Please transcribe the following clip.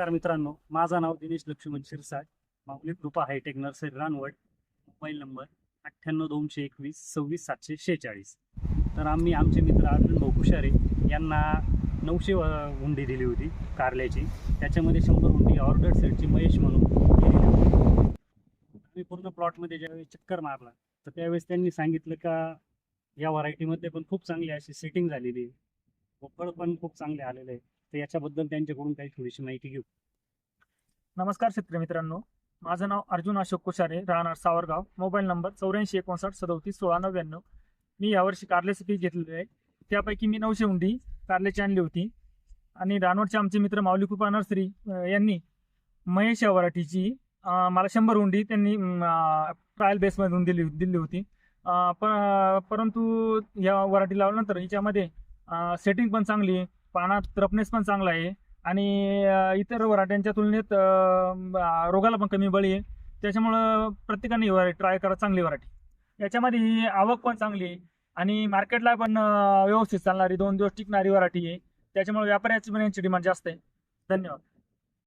नमस्कार मित्रांनो माझं नाव Dinesh Laxman Shirsat Mauli Krupa hitech nursery Ranwad mobile number अठ्ठ्याण्णव दोनशे एकवीस सव्वीस सातशे शेहेचाळीस. तर आम्ही आमचे मित्र अर्जुन भाऊ यांना नऊशे हुंडी दिली होती कारल्याची. त्याच्यामध्ये शंभर हुंडी ऑर्डर सेटची महेश म्हणून दिलेली होती. आम्ही पूर्ण प्लॉटमध्ये ज्यावेळेस चक्कर मारला तर त्यावेळेस त्यांनी सांगितलं का या व्हरायटीमध्ये पण खूप चांगली अशी सेटिंग झालेली आहे. पण खूप चांगले आलेले आहे. तर याच्याबद्दल त्यांच्याकडून काही थोडीशी माहिती घेऊ. नमस्कार शेतकरी मित्रांनो. माझं नाव अर्जुन अशोक कुशारे राहणार सावरगाव. मोबाईल नंबर चौऱ्याऐंशी एकोणसाठ सदोतीस सोळा नव्याण्णव. मी यावर्षी कारल्याचे पीक घेतलेले आहे. त्यापैकी मी नऊशे हुंडी कारल्याची आणली होती. आणि रानवडचे आमचे मित्र माऊली कृपा नर्सरी यांनी महेश या वराठीची मला शंभर हुंडी त्यांनी ट्रायल बेसमधून दिली दिली होती. अं, पण परंतु या वराठी लावल्यानंतर हिच्यामध्ये सेटिंग पण चांगली आहे. पानात रफनेस पण चांगला आहे. आणि इतर वराट्यांच्या तुलनेत रोगाला पण कमी बळी आहे. त्याच्यामुळं प्रत्येकाने ही व्हरायटी ट्राय करा चांगली वराठी. याच्यामध्ये ही आवक पण चांगली आहे. आणि मार्केटला पण व्यवस्थित चालणारी दोन दिवस टिकणारी वराठी आहे. त्याच्यामुळे व्यापाऱ्याची पण यांची डिमांड जास्त आहे. धन्यवाद.